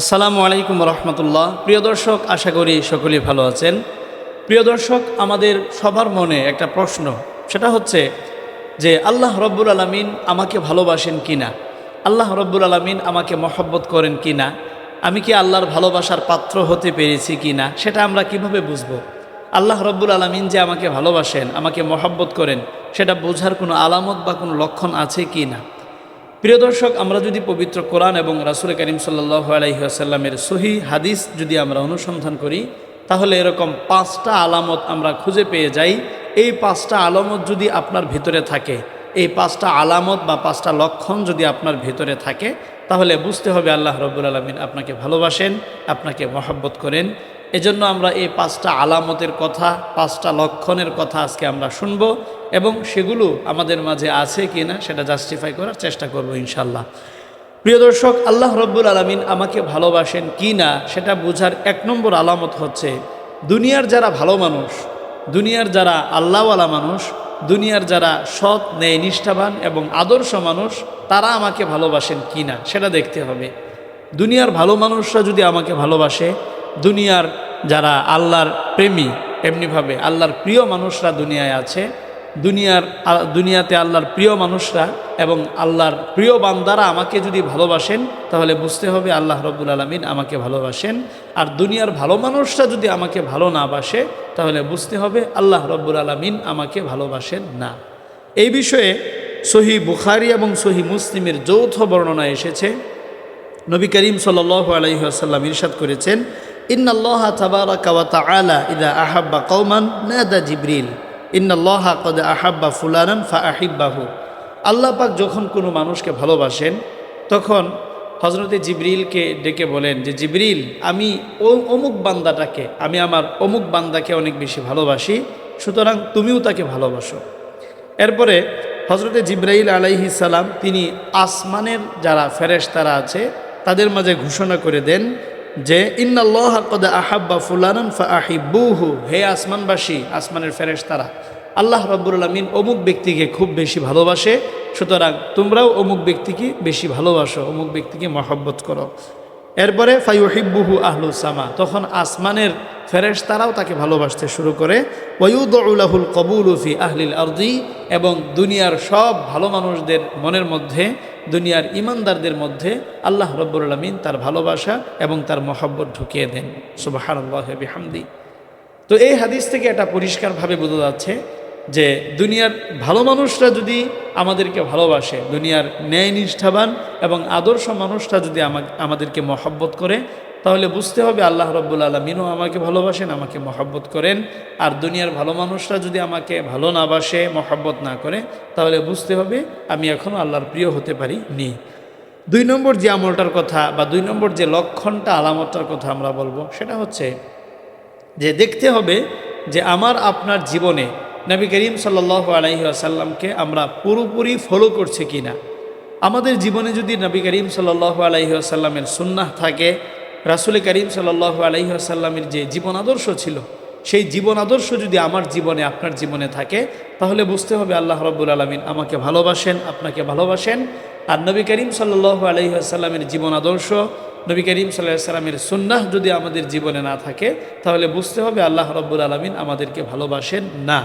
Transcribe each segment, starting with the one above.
আসসালামু আলাইকুম রহমতুল্লাহ। প্রিয় দর্শক, আশা করি সকলেই ভালো আছেন। প্রিয় দর্শক, আমাদের সবার মনে একটা প্রশ্ন, সেটা হচ্ছে যে, আল্লাহ রব্বুল আলমিন আমাকে ভালোবাসেন কি না আল্লাহ রব্বুল আলমিন আমাকে মহব্বত করেন কি না আমি কি আল্লাহর ভালোবাসার পাত্র হতে পেরেছি কি না সেটা আমরা কীভাবে বুঝব? আল্লাহ রব্বুল আলমিন যে আমাকে ভালোবাসেন, আমাকে মহব্বত করেন, সেটা বোঝার কোনো আলামত বা কোনো লক্ষণ আছে কি না প্রিয় দর্শক, আমরা যদি পবিত্র কোরআন এবং রাসুল করিম সাল্লাহ আলহিহাসাল্লামের সহি হাদিস যদি আমরা অনুসন্ধান করি, তাহলে এরকম পাঁচটা আলামত আমরা খুঁজে পেয়ে যাই। এই পাঁচটা আলামত যদি আপনার ভিতরে থাকে, এই পাঁচটা আলামত বা পাঁচটা লক্ষণ যদি আপনার ভিতরে থাকে, তাহলে বুঝতে হবে আল্লাহ রব্বুল আলমিন আপনাকে ভালোবাসেন, আপনাকে মহব্বত করেন। এজন্য আমরা এই পাঁচটা আলামতের কথা, পাঁচটা লক্ষণের কথা আজকে আমরা শুনব এবং সেগুলো আমাদের মাঝে আছে কি না সেটা জাস্টিফাই করার চেষ্টা করব ইনশাল্লাহ প্রিয় দর্শক, আল্লাহ রব্বুল আলমিন আমাকে ভালোবাসেন কি না সেটা বোঝার এক নম্বর আলামত হচ্ছে, দুনিয়ার যারা ভালো মানুষ, দুনিয়ার যারা আল্লাহওয়ালা মানুষ, দুনিয়ার যারা সৎ, ন্যায়, নিষ্ঠাবান এবং আদর্শ মানুষ, তারা আমাকে ভালোবাসেন কি না সেটা দেখতে হবে। দুনিয়ার ভালো মানুষরা যদি আমাকে ভালোবাসে, দুনিয়ার যারা আল্লাহর প্রেমী, এমনিভাবে আল্লাহর প্রিয় মানুষরা দুনিয়ায় আছে, দুনিয়ার দুনিয়াতে আল্লাহর প্রিয় মানুষরা এবং আল্লাহর প্রিয় বান্দারা আমাকে যদি ভালোবাসেন, তাহলে বুঝতে হবে আল্লাহ রব্বুল আলমিন আমাকে ভালোবাসেন। আর দুনিয়ার ভালো মানুষরা যদি আমাকে ভালো না বাসে, তাহলে বুঝতে হবে আল্লাহ রব্বুল আলমিন আমাকে ভালোবাসেন না। এই বিষয়ে সহি বুখারি এবং সহি মুসলিমের যৌথ বর্ণনা এসেছে। নবী করিম সাল আলহিহাসাল্লাম ইরশাদ করেছেন ইন্নাল্লাহ তাবারাকা ওয়া তাআলা ইদা আহাব্বা কওমান নাদা জিবরিল ইন্নাল্লাহ কদ আহাব্বা ফুলানান আল্লাহ পাক যখন কোনো মানুষকে ভালোবাসেন, তখন হজরতে জিবরিলকে ডেকে বলেন যে, জিবরিল, আমি ও অমুক বান্দাটাকে, আমি আমার অমুক বান্দাকে অনেক বেশি ভালোবাসি, সুতরাং তুমিও তাকে ভালোবাসো। এরপরে হজরতে জিব্রাইল আলাইহি সালাম, তিনি আসমানের যারা ফেরেশতারা আছে, তাদের মাঝে ঘোষণা করে দেন যে, ইন্নাল্লাহ কদে আহাব্বা ফুলানান ফা আহিবুহু হে আসমানবাসী, আসমানের ফেরেশতারা, আল্লাহ রব্বুল আলমিন অমুক ব্যক্তিকে খুব বেশি ভালোবাসে, সুতরাং তোমরাও অমুক ব্যক্তিকে বেশি ভালোবাসো, অমুক ব্যক্তিকে মহব্বত করো। এরপরে ফাইহিব্বুহু আহলু সামা। তখন আসমানের ফেরেশ তারাও তাকে ভালোবাসতে শুরু করে। ওয়ুদুল্লাহুল কবুল ফি আহলিল আরদি এবং দুনিয়ার সব ভালো মানুষদের মনের মধ্যে, দুনিয়ার ইমানদারদের মধ্যে আল্লাহ রব্বুল আলমিন তার ভালোবাসা এবং তার মহব্বত ঢুকিয়ে দেন। সুবাহান আল্লাহ বিহামদি। তো এই হাদিস থেকে এটা পরিষ্কারভাবে বোঝা যাচ্ছে যে দুনিয়ার ভালো মানুষরা যদি আমাদেরকে ভালোবাসে, দুনিয়ার ন্যায় নিষ্ঠাবান এবং আদর্শ মানুষরা যদি আমা- আমাদেরকে মহব্বত করে, তাহলে বুঝতে হবে আল্লাহ রব্বুল আলমিনও আমাকে ভালোবাসেন, আমাকে মহব্বত করেন। আর দুনিয়ার ভালো মানুষরা যদি আমাকে ভালো না বাসে, মহব্বত না করে, তাহলে বুঝতে হবে আমি এখনও আল্লাহর প্রিয় হতে পারি নি দুই নম্বর যে আমলটার কথা বা দুই নম্বর যে লক্ষণটা, আলামতটার কথা আমরা বলব, সেটা হচ্ছে যে দেখতে হবে যে আমার আপনার জীবনে নবী করিম সাল্লাহ আলহি আসাল্লামকে আমরা পুরোপুরি ফলো করছি কি না আমাদের জীবনে যদি নবী করিম সাল্লাহ আলহি আসাল্লামের সুন্নাহ থাকে, রাসুল করিম সাল্লাহ আলহি আসাল্লামের যে জীবন আদর্শ ছিল, সেই জীবন আদর্শ যদি আমার জীবনে, আপনার জীবনে থাকে, তাহলে বুঝতে হবে আল্লাহ রব্বুল আলমিন আমাকে ভালোবাসেন, আপনাকে ভালোবাসেন। আর নবী করিম সাল্লাহ আলহি আসাল্লামের জীবন আদর্শ, নবী করিম সাল্লাহ সাল্লামের সুন্নাহ যদি আমাদের জীবনে না থাকে, তাহলে বুঝতে হবে আল্লাহ রব্বুল আলমিন আমাদেরকে ভালোবাসেন না।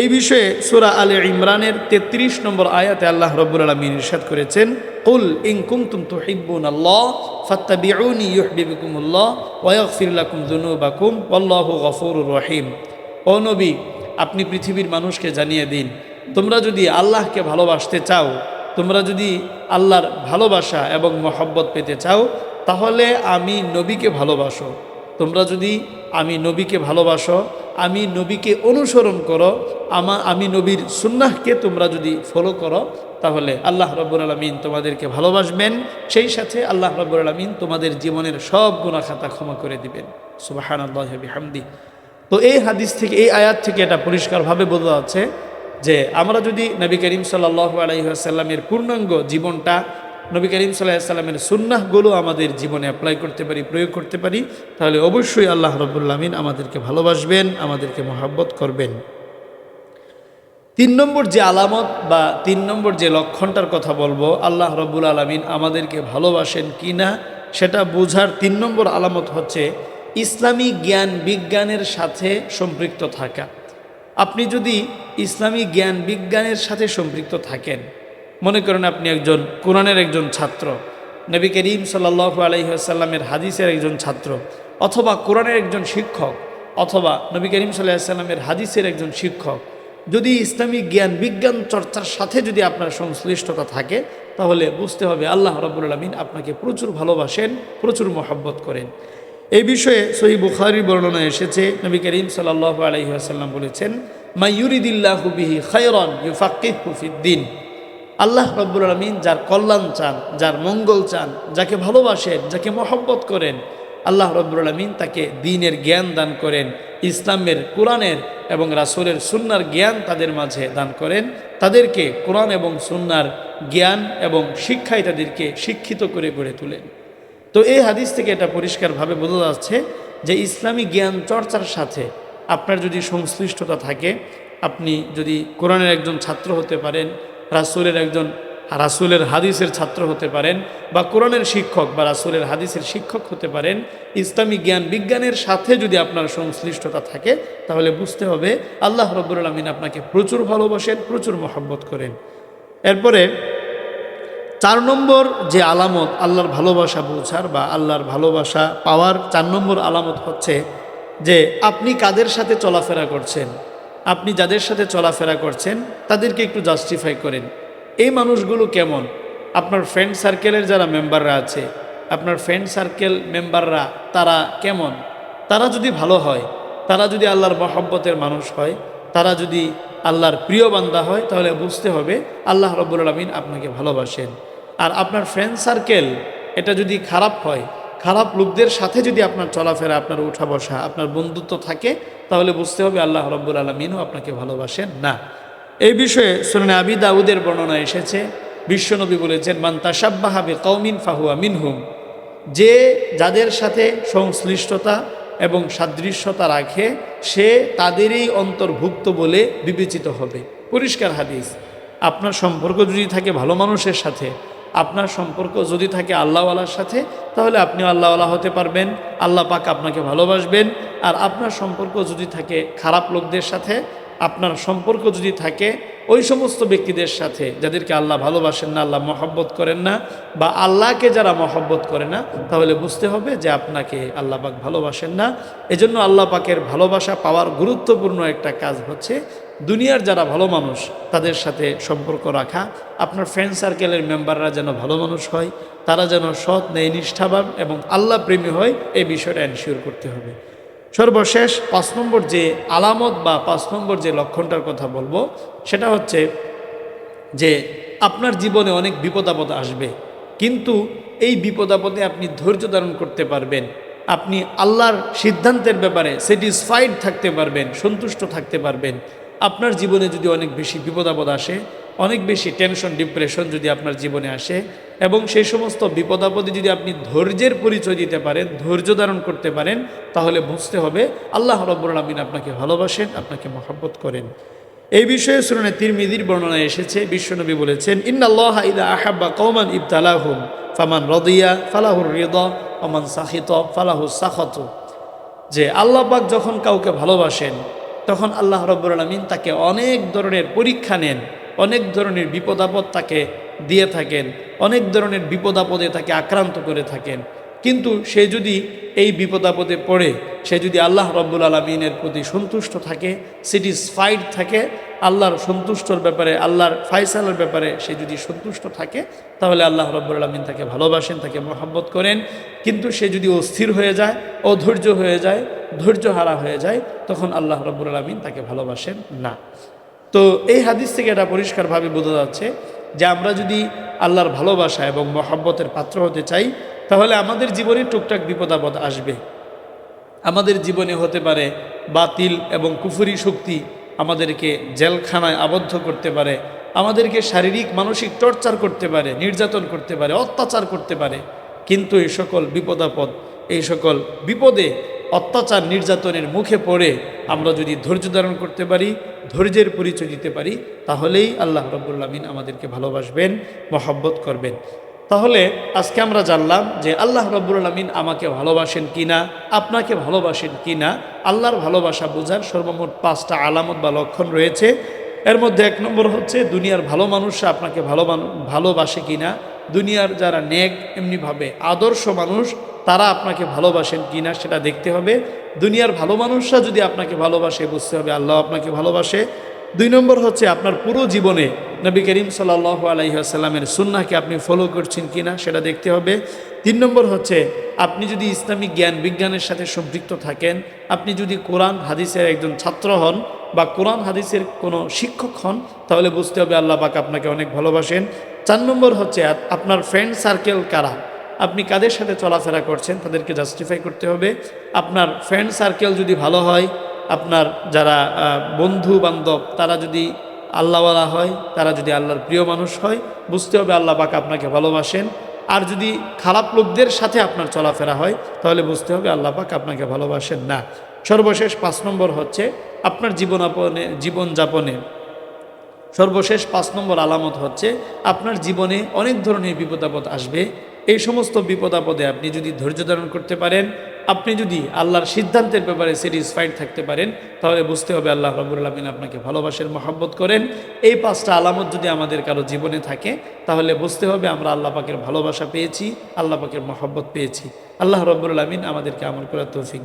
এই বিষয়ে সুরা আলে ইমরানের ৩৩ নম্বর আয়াতে আল্লাহ রব্বুল আলমিন ইরশাদ করেছেন, কুল ইং কুমতুম তুহিব্বুন আল্লাহ, ফাত্তাবিউনি ইউহবিবুকুমুল্লাহ লাকুম যুনুবাকুম আল্লাহু গফুরুর রহিম। ও নবী, আপনি পৃথিবীর মানুষকে জানিয়ে দিন, তোমরা যদি আল্লাহকে ভালোবাসতে চাও, তোমরা যদি আল্লাহর ভালোবাসা এবং মহব্বত পেতে চাও, তাহলে আমি নবীকে ভালোবাসো। তোমরা যদি আমি নবীকে ভালোবাসো, আমি নবীকে অনুসরণ করো, আমা, আমি নবীর সুন্নাহকে তোমরা যদি ফলো করো, তাহলে আল্লাহ রব্বুর আলমিন তোমাদেরকে ভালোবাসবেন। সেই সাথে আল্লাহ রব্বুর আলমিন তোমাদের জীবনের সব গুণা খাতা ক্ষমা করে দিবেন। সুবাহান আল্লাহ হামদি তো এই হাদিস থেকে, এই আয়াত থেকে এটা পরিষ্কারভাবে বোঝা যাচ্ছে যে আমরা যদি নবী করিম সাল্লাহ আলহিহাসাল্লামের পূর্ণাঙ্গ জীবনটা নবী করিম সাল্লাহ সাল্লামের সুন্নাহগুলো আমাদের জীবনে অ্যাপ্লাই করতে পারি, প্রয়োগ করতে পারি, তাহলে অবশ্যই আল্লাহ রবুল্লামিন আমাদেরকে ভালোবাসবেন, আমাদেরকে মহাব্বত করবেন। তিন নম্বর যে আলামত বা তিন নম্বর যে লক্ষণটার কথা বলব, আল্লাহ রব্বুল আলমিন আমাদেরকে ভালোবাসেন কি না সেটা বোঝার তিন নম্বর আলামত হচ্ছে ইসলামী জ্ঞান বিজ্ঞানের সাথে সম্পৃক্ত থাকা। আপনি যদি ইসলামী জ্ঞান বিজ্ঞানের সাথে সম্পৃক্ত থাকেন মনে করেন আপনি একজন কোরআনের একজন ছাত্র, নবী করিম সাল্লাহ আলহিহাসাল্লামের হাদিসের একজন ছাত্র, অথবা কোরআনের একজন শিক্ষক, অথবা নবী করিম সাল্লাহ সাল্লামের হাদিসের একজন শিক্ষক। যদি ইসলামিক জ্ঞান বিজ্ঞান চর্চার সাথে যদি আপনার সংশ্লিষ্টতা থাকে, তাহলে বুঝতে হবে আল্লাহ রব্বুল আলমিন আপনাকে প্রচুর ভালোবাসেন, প্রচুর মহব্বত করেন। এই বিষয়ে সহি বুখারির বর্ণনা এসেছে, নবী করিম সাল্লাহ আলহিহাসাল্লাম বলেছেন, মাইয়ুরিদিল্লাহু বিহি খায়রন ইউফাক্কিহ হুফিদ্দিন আল্লাহ রব্বুল আলমিন যার কল্যাণ চান, যার মঙ্গল চান, যাকে ভালোবাসেন, যাকে মহব্বত করেন, আল্লাহ রব্বুল আলমিন তাকে দিনের জ্ঞান দান করেন, ইসলামের, কোরআনের এবং রাসুলের সুন্নার জ্ঞান তাদের মাঝে দান করেন। তাদেরকে কোরআন এবং সুন্নার জ্ঞান এবং শিক্ষায় তাদেরকে শিক্ষিত করে গড়ে তোলেন। তো এই হাদিস থেকে এটা পরিষ্কারভাবে বোঝা যাচ্ছে যে ইসলামী জ্ঞান চর্চার সাথে আপনার যদি সংশ্লিষ্টতা থাকে, আপনি যদি কোরআনের একজন ছাত্র হতে পারেন রাসুলের একজন রাসুলের হাদিসের ছাত্র হতে পারেন বা কোরআনের শিক্ষক বা রাসুলের হাদিসের শিক্ষক হতে পারেন, ইসলামী জ্ঞান বিজ্ঞানের সাথে যদি আপনার সংশ্লিষ্টতা থাকে, তাহলে বুঝতে হবে আল্লাহ রব্বুল আলমিন আপনাকে প্রচুর ভালোবাসেন, প্রচুর মহব্বত করেন। এরপরে চার নম্বর যে আলামত, আল্লাহর ভালোবাসা বোঝার বা আল্লাহর ভালোবাসা পাওয়ার চার নম্বর আলামত হচ্ছে যে আপনি কাদের সাথে চলাফেরা করছেন? আপনি যাদের সাথে চলাফেরা করছেন, তাদেরকে একটু জাস্টিফাই করেন। এই মানুষগুলো কেমন? আপনার ফ্রেন্ড সার্কেলের যারা মেম্বাররা আছে, আপনার ফ্রেন্ড সার্কেল মেম্বাররা তারা কেমন? তারা যদি ভালো হয়, তারা যদি আল্লাহর মহব্বতের মানুষ হয়, তারা যদি আল্লাহর প্রিয় বান্দা হয়, তাহলে বুঝতে হবে আল্লাহ রব্বুল আলমিন আপনাকে ভালোবাসেন। আর আপনার ফ্রেন্ড সার্কেল এটা যদি খারাপ হয়, খারাপ লোকদের সাথে যদি আপনার চলাফেরা, আপনার উঠা বসা, আপনার বন্ধুত্ব থাকে তাহলে বুঝতে হবে আল্লাহ রব্বুল আলমিনও আপনাকে ভালোবাসেন না। এই বিষয়ে সুনানে আবি দাউদের বর্ণনা এসেছে। বিশ্বনবী বলেছেন, মান তাসাব্বাহাবে কৌমিন ফাহুয়া মিনহুম। যে যাদের সাথে সংশ্লিষ্টতা এবং সাদৃশ্যতা রাখে, সে তাদেরই অন্তর্ভুক্ত বলে বিবেচিত হবে। পরিষ্কার হাদিস। আপনার সম্পর্ক যদি থাকে ভালো মানুষের সাথে আপনার সম্পর্ক যদি থাকে আল্লাহওয়ালার সাথে, তাহলে আপনিও আল্লাহওয়ালা হতে পারবেন। আল্লাহ পাক আপনাকে ভালোবাসবেন। আর আপনার সম্পর্ক যদি থাকে খারাপ লোকদের সাথে, আপনার সম্পর্ক যদি থাকে ওই সমস্ত ব্যক্তিদের সাথে, যাদেরকে আল্লাহ ভালোবাসেন না, আল্লাহ মহব্বত করেন না, বা আল্লাহকে যারা মহব্বত করে না, তাহলে বুঝতে হবে যে আপনাকে আল্লাহ পাক ভালোবাসেন না। এজন্য আল্লাহ পাকের ভালোবাসা পাওয়ার গুরুত্বপূর্ণ একটা কাজ হচ্ছে দুনিয়ার যারা ভালো মানুষ, তাদের সাথে সম্পর্ক রাখা, আপনার ফ্রেন্ড সার্কেলের মেম্বাররা যেন ভালো মানুষ হয়, তারা যেন সৎ নেই নিষ্ঠাবান এবং আল্লাহ প্রেমী হয়, এই বিষয়টা এনশিওর করতে হবে। সর্বশেষ পাঁচ নম্বর যে আলামত বা পাঁচ নম্বর যে লক্ষণটার কথা বলব, সেটা হচ্ছে যে আপনার জীবনে অনেক বিপদ আপদ আসবে, কিন্তু এই বিপদ আপদে আপনি ধৈর্য ধারণ করতে পারবেন। আপনি আল্লাহর সিদ্ধান্তের ব্যাপারে স্যাটিসফাইড থাকতে পারবেন, সন্তুষ্ট থাকতে পারবেন। আপনার জীবনে যদি অনেক বেশি বিপদ আপদ আসে, অনেক বেশি টেনশন ডিপ্রেশন যদি আপনার জীবনে আসে, এবং সেই সমস্ত বিপদ আপদে যদি আপনি ধৈর্যের পরিচয় দিতে পারেন, ধৈর্য ধারণ করতে পারেন, তাহলে বুঝতে হবে আল্লাহ রব্বুল আলমিন আপনাকে ভালোবাসেন, আপনাকে মহব্বত করেন। এই বিষয়ে শুনে তিরমিদির বর্ণনা এসেছে, বিশ্বনবী বলেছেন, ইন্নাল্লাহ ইদা আহাব্বা কৌমান ইবতালাহুম, ফামান রদিয়া ফালাহুর হৃদ অমান সাহিত ফালাহু সাখত। যে আল্লাহ পাক যখন কাউকে ভালোবাসেন তখন আল্লাহ রব্বুল আলমিন তাকে অনেক ধরনের পরীক্ষা নেন, অনেক ধরনের বিপদ আপদ তাকে দিয়ে থাকেন, অনেক ধরনের বিপদ আপদে তাকে আক্রান্ত করে থাকেন। কিন্তু সে যদি এই বিপদ আপদে পড়ে, সে যদি আল্লাহ রব্বুল আলমিনের প্রতি সন্তুষ্ট থাকে স্যাটিসফাইড থাকে, আল্লাহর সন্তুষ্টর ব্যাপারে, আল্লাহর ফাইসালের ব্যাপারে সে যদি সন্তুষ্ট থাকে, তাহলে আল্লাহ রব্বুল আলমিন তাকে ভালোবাসেন, তাকে মহাব্বত করেন। কিন্তু সে যদি অস্থির হয়ে যায়, অধৈর্য হয়ে যায় ধৈর্য হারা হয়ে যায়, তখন আল্লাহ রব্বুল আলমিন তাকে ভালোবাসেন না। তো এই হাদিস থেকে এটা পরিষ্কারভাবে বোঝা যাচ্ছে যে আমরা যদি আল্লাহর ভালোবাসা এবং মহাব্বতের পাত্র হতে চাই, তাহলে আমাদের জীবনে টুকটাক বিপদ আপদ আসবে। আমাদের জীবনে হতে পারে বাতিল এবং কুফুরি শক্তি আমাদেরকে জেলখানায় আবদ্ধ করতে পারে, আমাদেরকে শারীরিক, মানসিক টর্চার করতে পারে, নির্যাতন করতে পারে, অত্যাচার করতে পারে, কিন্তু এই সকল বিপদাপদ এই সকল বিপদে অত্যাচার নির্যাতনের মুখে পড়ে আমরা যদি ধৈর্য ধারণ করতে পারি, ধৈর্যের পরিচয় দিতে পারি, তাহলেই আল্লাহ রব্বুল্লামিন আমাদেরকে ভালোবাসবেন, মহব্বত করবেন। তাহলে আজকে আমরা জানলাম যে আল্লাহ রব্বুল আলমিন আমাকে ভালোবাসেন কিনা, আপনাকে ভালোবাসেন কিনা, আল্লাহর ভালোবাসা বোঝার সর্বমোট পাঁচটা আলামত বা লক্ষণ রয়েছে। এর মধ্যে এক নম্বর হচ্ছে, দুনিয়ার ভালো মানুষরা আপনাকে ভালো ভালোবাসে কিনা, দুনিয়ার যারা নেক, এমনিভাবে আদর্শ মানুষ তারা আপনাকে ভালোবাসেন কিনা সেটা দেখতে হবে। দুনিয়ার ভালো মানুষরা যদি আপনাকে ভালোবাসে, বুঝতে হবে আল্লাহ আপনাকে ভালোবাসে। দুই নম্বর হচ্ছে আপনার পুরো জীবনে নবী করিম সাল্লাহ আলহিহাসাল্লামের সুন্নাকে আপনি ফলো করছেন কিনা সেটা দেখতে হবে। তিন নম্বর হচ্ছে আপনি যদি ইসলামিক জ্ঞান বিজ্ঞানের সাথে সম্পৃক্ত থাকেন, আপনি যদি কোরআন হাদিসের একজন ছাত্র হন বা কোরআন হাদিসের কোনো শিক্ষক হন, তাহলে বুঝতে হবে আল্লাহ পাক আপনাকে অনেক ভালোবাসেন। চার নম্বর হচ্ছে আপনার ফ্রেন্ড সার্কেল কারা? আপনি কাদের সাথে চলাফেরা করছেন তাদেরকে জাস্টিফাই করতে হবে। আপনার ফ্রেন্ড সার্কেল যদি ভালো হয়, আপনার যারা বন্ধু বান্ধব তারা যদি আল্লাহওয়ালা হয়, তারা যদি আল্লাহর প্রিয় মানুষ হয়, বুঝতে হবে আল্লাহ পাক আপনাকে ভালোবাসেন। আর যদি খারাপ লোকদের সাথে আপনার চলাফেরা হয়, তাহলে বুঝতে হবে আল্লাহ পাক আপনাকে ভালোবাসেন না। সর্বশেষ পাঁচ নম্বর হচ্ছে, আপনার জীবনাপনে, জীবনযাপনে সর্বশেষ পাঁচ নম্বর আলামত হচ্ছে, আপনার জীবনে অনেক ধরনের বিপদাপদ আসবে। এই সমস্ত বিপদাপদে আপনি যদি ধৈর্য ধারণ করতে পারেন, আপনি যদি আল্লাহর সিদ্ধান্তের ব্যাপারে স্যাটিসফাইড থাকতে পারেন, তাহলে বুঝতে হবে আল্লাহ রবুল আলমিন আপনাকে ভালোবাসেন মহাব্বত করেন। এই পাঁচটা আলামত যদি আমাদের কারও জীবনে থাকে, তাহলে বুঝতে হবে আমরা আল্লাহ পাকের ভালোবাসা পেয়েছি, আল্লাহ পাকের মহাব্বত পেয়েছি। আল্লাহ রবুল আলমিন আমাদেরকে আমল করার তৌফিক